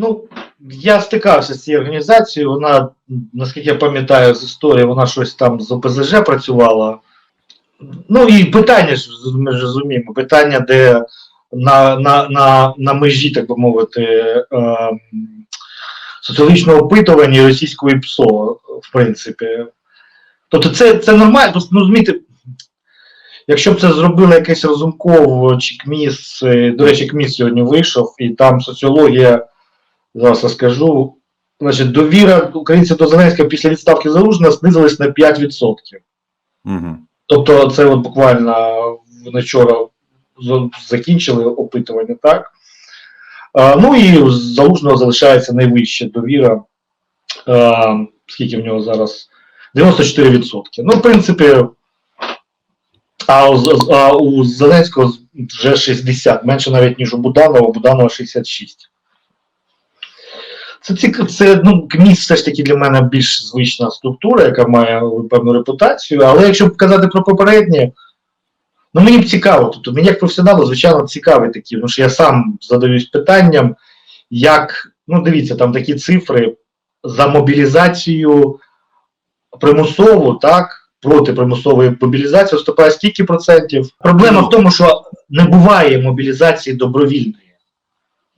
Ну, я стикався з цією організацією. Вона, наскільки я пам'ятаю з історії, вона щось там з ОПЗЖ працювала. Ну і питання ж ми ж розуміємо, питання, де на, на, на, на межі, так би мовити, ем, соціологічного опитування і російської ПСО, в принципі. Тобто це, це нормально, ну, розумієте, якщо б це зробила якесь Разумков чи КМІС, е, до речі, КМІС сьогодні вийшов, і там соціологія, зараз скажу, значить, довіра українців до Зеленського після відставки Залужного знизилась на 5%. Угу. Тобто це от буквально вчора закінчили опитування, так? А, ну і Залужного залишається найвища довіра. А, скільки в нього зараз? 94%. Ну, в принципі, а у, а у Зеленського вже 60, менше навіть, ніж у Буданова, у Буданова 66. Це, цік- це ну, КМІС все ж таки для мене більш звична структура, яка має певну репутацію. Але якщо казати про попереднє, ну мені б цікаво. Тобто мені як професіоналу, звичайно, цікаві такі, тому що я сам задаюсь питанням, як, ну дивіться, там такі цифри за мобілізацію примусову, так, проти примусової мобілізації виступає стільки процентів. Проблема в тому, що не буває мобілізації добровільної.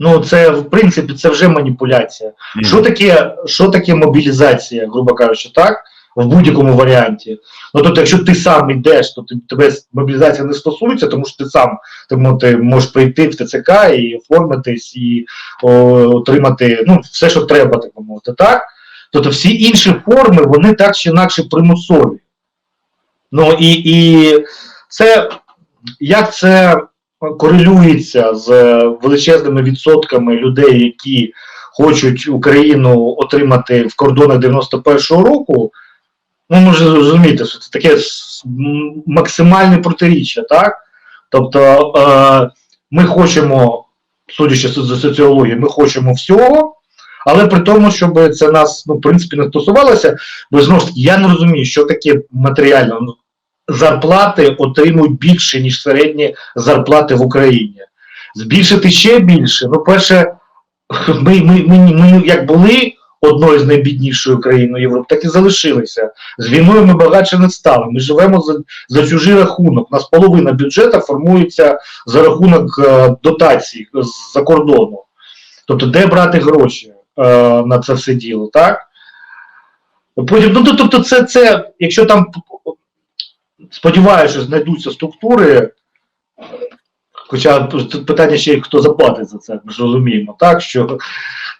Ну, це в принципі це вже маніпуляція. Що таке, що таке мобілізація, грубо кажучи, так? В будь-якому варіанті. Ну тобто, якщо ти сам йдеш, то ти- тебе мобілізація не стосується, тому що ти сам тому ти можеш прийти в ТЦК і оформитись, і о, отримати ну, все, що треба, так мовити, так? Тобто всі інші форми, вони так чи інакше примусові. Ну і, і це як це корелюється з величезними відсотками людей, які хочуть Україну отримати в кордонах 91-го року, ну може зрозуміти, що це таке максимальне протиріччя, так? Тобто е, ми хочемо, судячи з соціології, ми хочемо всього, але при тому, щоб це нас, ну, в принципі, не стосувалося, бо знову ж таки, я не розумію, що таке матеріально. Зарплати отримують більше, ніж середні зарплати в Україні. Збільшити ще більше. Ну, перше, ми, ми, ми, ми як були одною з найбіднішою країною Європи, так і залишилися. З війною ми багатше не стали. Ми живемо за, за чужий рахунок. У нас половина бюджету формується за рахунок е, дотацій з-за кордону. Тобто, де брати гроші е, на це все діло, так? Потім, ну, тобто, це, це, якщо там сподіваюся, знайдуться структури, хоча тут питання ще хто заплатить за це, ми ж розуміємо, так, що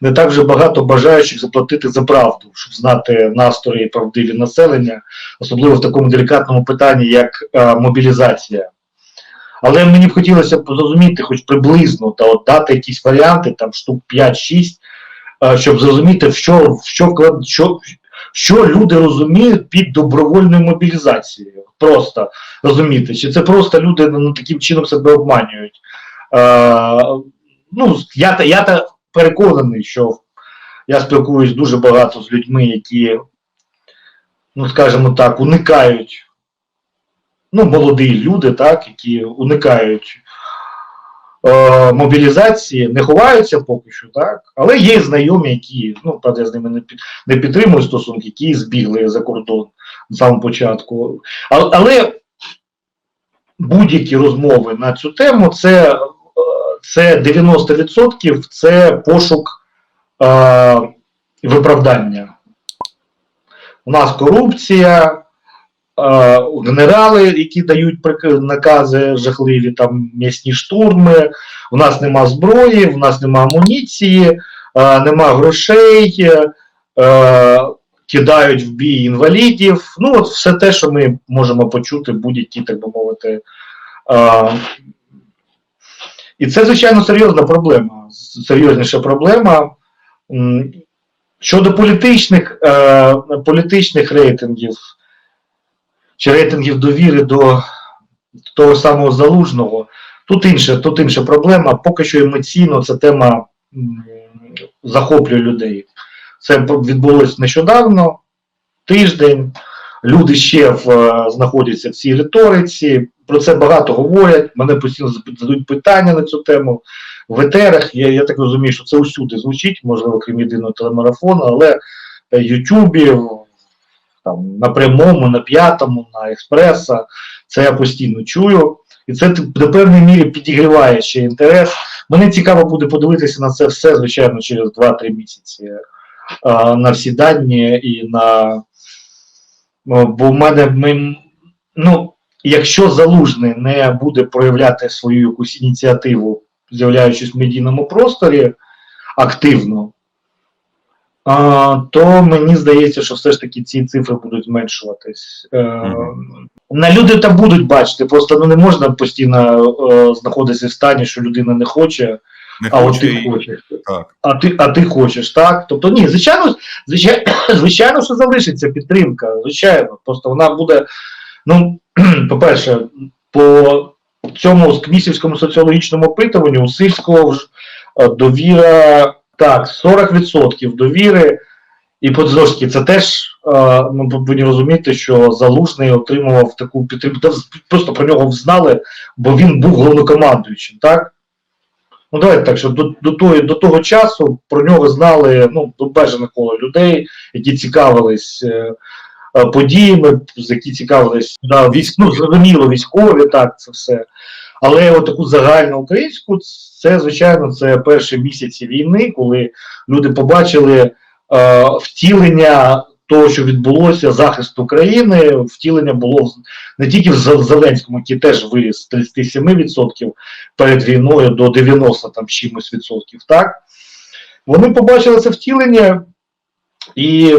не так вже багато бажаючих заплатити за правду, щоб знати настрої правдиві населення, особливо в такому делікатному питанні, як е, мобілізація. Але мені б хотілося б зрозуміти, хоч приблизно, та от дати якісь варіанти, там штук 5-6, е, щоб зрозуміти, в що, в що, що, що люди розуміють під добровольною мобілізацією. Просто розуміти, чи це просто люди ну, таким чином себе обманюють. Е, ну, я, я та переконаний, що я спілкуюсь дуже багато з людьми, які, ну скажімо так, уникають, ну, молоді люди, так, які уникають е, мобілізації, не ховаються поки що, так, але є знайомі, які, ну, я з ними не, під, не підтримую стосунки, які збігли за кордон на самому початку. А- Але будь-які розмови на цю тему це, е, це 90% це пошук е, виправдання. У нас корупція, генерали, які дають накази жахливі, там м'ясні штурми, у нас нема зброї, у нас нема амуніції, е, нема грошей. Е, кидають в бій інвалідів. Ну, от все те, що ми можемо почути, будь-які, так би мовити. І це, звичайно, серйозна проблема. Серйозніша проблема. Щодо політичних, е, політичних рейтингів, чи рейтингів довіри до того самого залужного, тут інша, тут інша проблема. Поки що емоційно ця тема захоплює людей. Це відбулося нещодавно, тиждень. Люди ще в, е, знаходяться в цій риториці. Про це багато говорять. Мене постійно задають питання на цю тему. в етерах. Я, я так розумію, що це усюди звучить, можливо, крім єдиного телемарафону, але в Ютубі, там, на прямому, на п'ятому, на експреса, це я постійно чую. І це до певної міри підігріває ще інтерес. Мені цікаво буде подивитися на це все, звичайно, через 2-3 місяці. На всі дані і на. Бо в мене ми, ну, якщо залужний не буде проявляти свою якусь ініціативу, з'являючись в медійному просторі активно, то мені здається, що все ж таки ці цифри будуть зменшуватись. Мгм. На люди там будуть бачити, просто ну, не можна постійно е, знаходитися в стані, що людина не хоче, Не а от ти і- хочеш. так. А ти, а ти хочеш, так? Тобто ні, звичайно, звичайно, звичайно, що залишиться підтримка, звичайно. Просто вона буде, ну, по-перше, по цьому кмісівському соціологічному опитуванню у Сильського ж, е, довіра, так, 40% довіри. І по знову це теж е, ми повинні розуміти, що Залужний отримував таку підтримку. Просто про нього знали, бо він був головнокомандуючим, так? Ну, давайте так, що до, до, того, до того часу про нього знали ну, обмежене коло людей, які цікавились е, е, подіями, які цікавились да, військ, ну, зрозуміло, військові, так, це все. Але таку загальну українську, це, звичайно, це перші місяці війни, коли люди побачили е, втілення того, що відбулося, захист України, втілення було не тільки в Зеленському, який теж виріс з 37% перед війною до 90 там чимось відсотків, так? Вони побачили це втілення і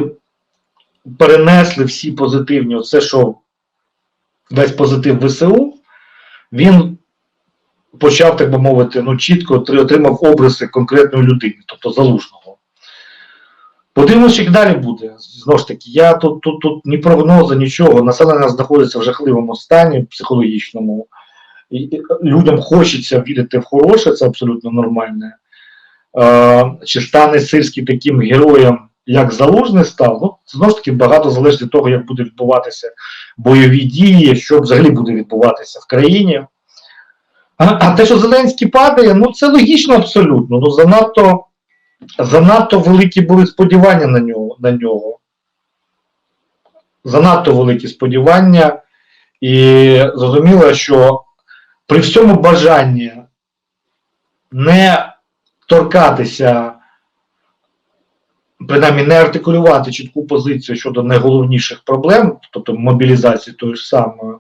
перенесли всі позитивні, оце, що весь позитив ВСУ, він почав, так би мовити, ну, чітко отримав обриси конкретної людини, тобто залужного. Подивимося, як далі буде. Знову ж таки, я тут, тут, тут ні прогнози, нічого. Населення знаходиться в жахливому стані психологічному. І людям хочеться вірити в хороше, це абсолютно нормальне. Е, чи стане Сирський таким героєм, як Залужний став? Ну, знову ж таки багато залежить від того, як буде відбуватися бойові дії, що взагалі буде відбуватися в країні. А, те, що Зеленський падає, ну це логічно абсолютно. Ну, занадто, занадто великі були сподівання на нього. На нього. Занадто великі сподівання. І зрозуміло, що при всьому бажанні не торкатися, принаймні не артикулювати чітку позицію щодо найголовніших проблем, тобто мобілізації тої ж самої,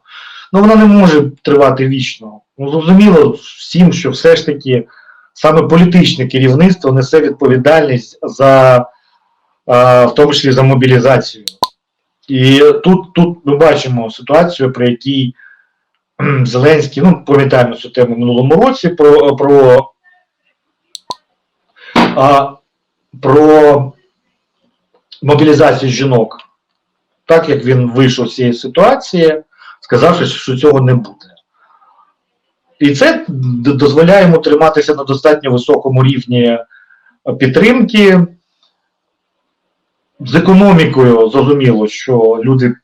ну вона не може тривати вічно. Ну, зрозуміло всім, що все ж таки саме політичне керівництво несе відповідальність за, в тому числі за мобілізацію. І тут, тут ми бачимо ситуацію, при якій Зеленський, ну, пам'ятаємо цю тему в минулому році про, про, про мобілізацію жінок. Так як він вийшов з цієї ситуації, сказавши, що цього не буде. І це дозволяє йому триматися на достатньо високому рівні е, підтримки. З економікою зрозуміло, що люди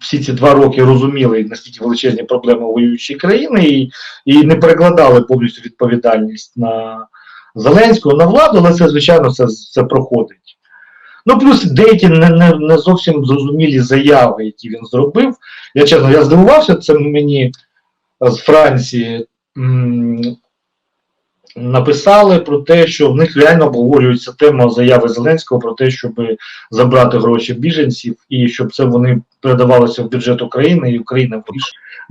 всі ці два роки розуміли настільки величезні проблеми воюючої країни і, і не перекладали повністю відповідальність на Зеленського, на владу, але це, звичайно, це, це проходить. Ну, плюс деякі не, не, не зовсім зрозумілі заяви, які він зробив. Я чесно, я здивувався, це мені з Франції написали про те, що в них реально обговорюється тема заяви Зеленського про те, щоб забрати гроші біженців і щоб це вони передавалися в бюджет України і Україна.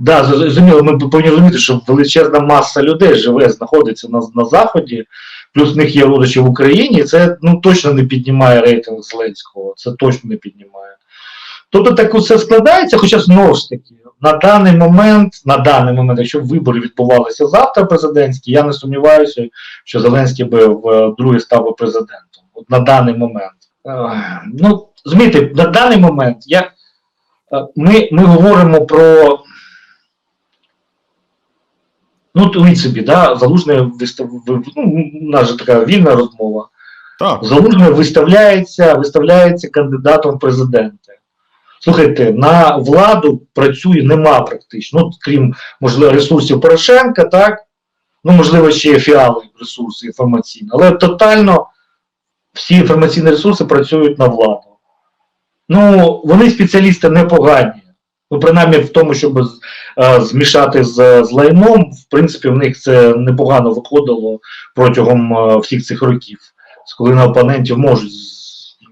Да, зрозуміло, ми повинні розуміти, що величезна маса людей живе, знаходиться на, на заході, плюс в них є родичі в Україні, і це ну точно не піднімає рейтинг Зеленського. Це точно не піднімає. Тобто так усе складається, хоча знову ж таки, на даний момент, на даний момент, якщо вибори відбувалися завтра президентські, я не сумніваюся, що Зеленський би в другий став би президентом. От на даний момент. Ех, Ну, змійте, на даний момент я, е, ми, ми говоримо про. Ну, уявіть собі, да, вистав, ну, у нас же така вільна розмова. Так, Залужний виставляється, виставляється кандидатом в президенти. Слухайте, на владу працює нема практично, ну, крім, можливо, ресурсів Порошенка, так? ну, можливо, ще фіали ресурси інформаційні, але тотально всі інформаційні ресурси працюють на владу. Ну, вони спеціалісти непогані. Ну, принаймні в тому, щоб е, змішати з, з лайном, в принципі, в них це непогано виходило протягом е, всіх цих років, коли на опонентів можуть,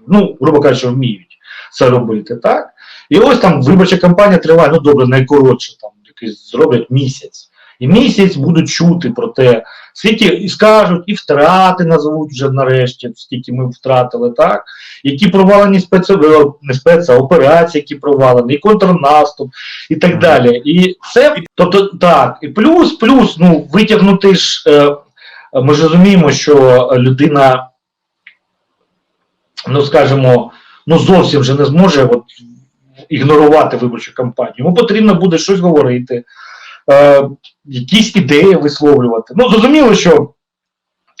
ну, грубо кажучи, вміють це робити, так? І ось там виборча кампанія триває, ну добре, найкоротше там якийсь зроблять місяць. І місяць будуть чути про те, скільки і скажуть, і втрати назвуть вже нарешті, скільки ми втратили, так? Які провалені спец... е, не спец, а операції, які провалені, і контрнаступ, і так далі. І це, тобто, так, і плюс, плюс, ну, витягнути ж, е, ми ж розуміємо, що людина, ну скажімо, ну зовсім вже не зможе от, ігнорувати виборчу кампанію. Йому потрібно буде щось говорити, е, якісь ідеї висловлювати. Ну, зрозуміло, що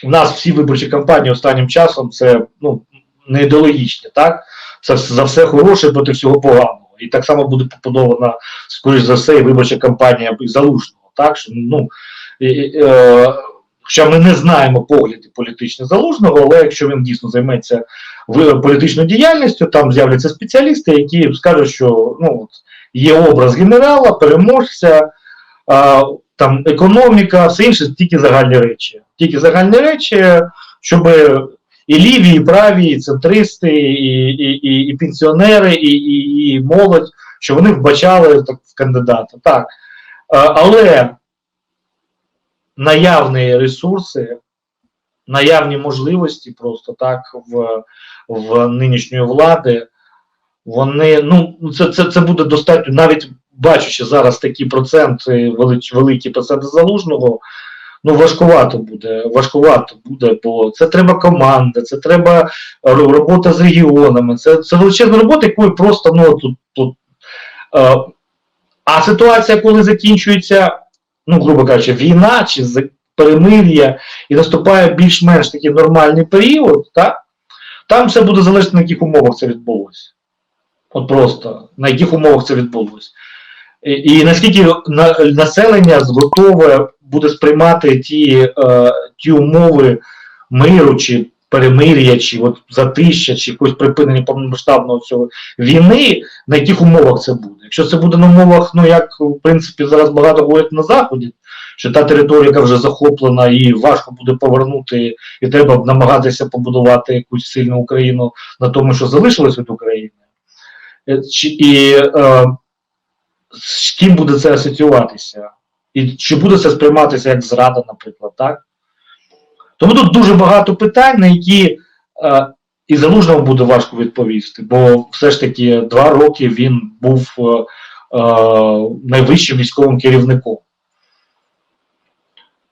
в нас всі виборчі кампанії останнім часом це ну, не ідеологічні, так? Це за все хороше проти всього поганого. І так само буде побудована, скоріш за все, і виборча кампанія і залужного. Так? Що, ну, і, і, е, Хоча ми не знаємо погляди політичні залужного, але якщо він дійсно займеться політичною діяльністю, там з'являться спеціалісти, які скажуть, що ну, є образ генерала, переможця, а, там економіка, все інше тільки загальні речі. Тільки загальні речі, щоб і ліві, і праві, і центристи, і, і, і, і пенсіонери, і, і, і молодь, що вони вбачали так, в кандидата. Так. А, але наявні ресурси, наявні можливості просто так в, в нинішньої влади, вони, ну, це, це, це буде достатньо, навіть бачучи зараз такі проценти, велич, великі проценти залужного, ну важкувато буде, важкувато буде, бо це треба команда, це треба робота з регіонами, це, це величезна робота, якою просто ну тут. тут е, а ситуація, коли закінчується, ну, грубо кажучи, війна чи перемир'я і наступає більш-менш такий нормальний період, так? там все буде залежати, на яких умовах це відбулося. От просто на яких умовах це відбулося. І, і наскільки на, населення готове буде сприймати ті, е, ті умови миру чи перемир'я, чи от затища, чи якогось припинення повномасштабного цього війни, на яких умовах це буде. Якщо це буде на умовах, ну як в принципі зараз багато говорять на Заході, що та територія яка вже захоплена і важко буде повернути, і треба намагатися побудувати якусь сильну Україну на тому, що залишилось від України. Е, Чи, і е, з ким буде це асоціюватися? І чи буде це сприйматися як зрада, наприклад, так? Тому тут дуже багато питань, на які е, і залужному буде важко відповісти, бо все ж таки два роки він був е, е, найвищим військовим керівником.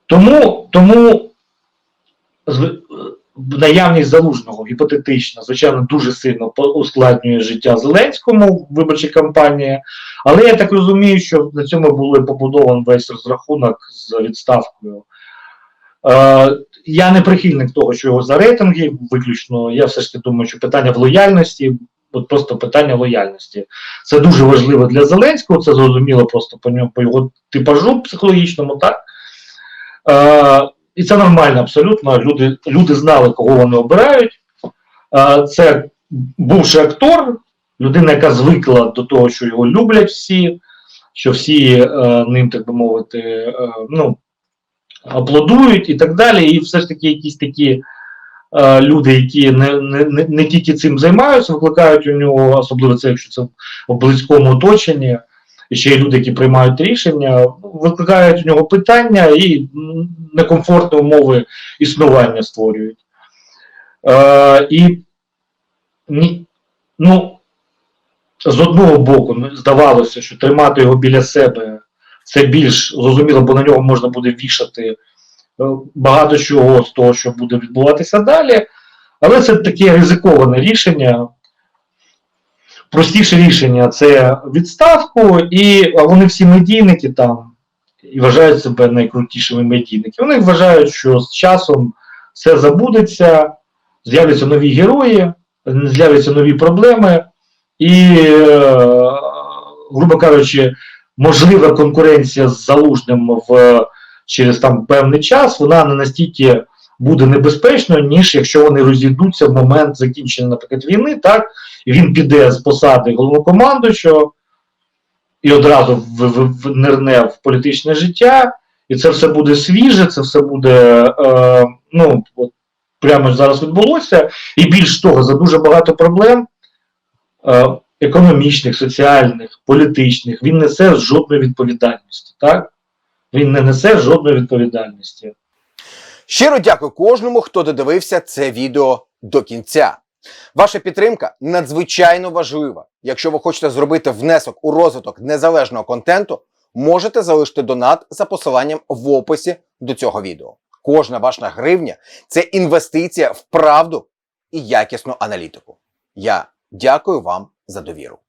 Тому, тому наявність залужного гіпотетично, звичайно, дуже сильно ускладнює життя Зеленському в виборчій кампанії. Але я так розумію, що на цьому був побудований весь розрахунок з відставкою. Е, я не прихильник того, що його за рейтинги виключно. Я все ж таки думаю, що питання в лояльності, от просто питання лояльності. Це дуже важливо для Зеленського, це зрозуміло просто по ньому, по його типажу психологічному, так? Е, і це нормально абсолютно. Люди, люди знали, кого вони обирають. Е, це бувший актор, людина, яка звикла до того, що його люблять всі, що всі е, ним, так би мовити, е, ну, аплодують і так далі. І все ж таки якісь такі е, люди, які не, не, не, тільки цим займаються, викликають у нього, особливо це, якщо це в близькому оточенні, і ще є люди, які приймають рішення, викликають у нього питання і некомфортні умови існування створюють. Е, і ні, ну, з одного боку, ну, здавалося, що тримати його біля себе це більш зрозуміло, бо на нього можна буде вішати е, багато чого з того, що буде відбуватися далі. Але це таке ризиковане рішення. Простіше рішення це відставку, і вони всі медійники там і вважають себе найкрутішими медійниками. Вони вважають, що з часом все забудеться, з'являться нові герої, з'являться нові проблеми, і, е, грубо кажучи, можлива конкуренція з залужним в через там певний час, вона не настільки буде небезпечною, ніж якщо вони розійдуться в момент закінчення, наприклад, війни, так, і він піде з посади головнокомандуючого і одразу в, в, в нирне в політичне життя, і це все буде свіже, це все буде, е, ну, от, прямо зараз відбулося, і більш того, за дуже багато проблем. Е, економічних, соціальних, політичних, він несе жодної відповідальності. Так? Він не несе жодної відповідальності. Щиро дякую кожному, хто додивився це відео до кінця. Ваша підтримка надзвичайно важлива. Якщо ви хочете зробити внесок у розвиток незалежного контенту, можете залишити донат за посиланням в описі до цього відео. Кожна ваша гривня це інвестиція в правду і якісну аналітику. Я дякую вам за довіру.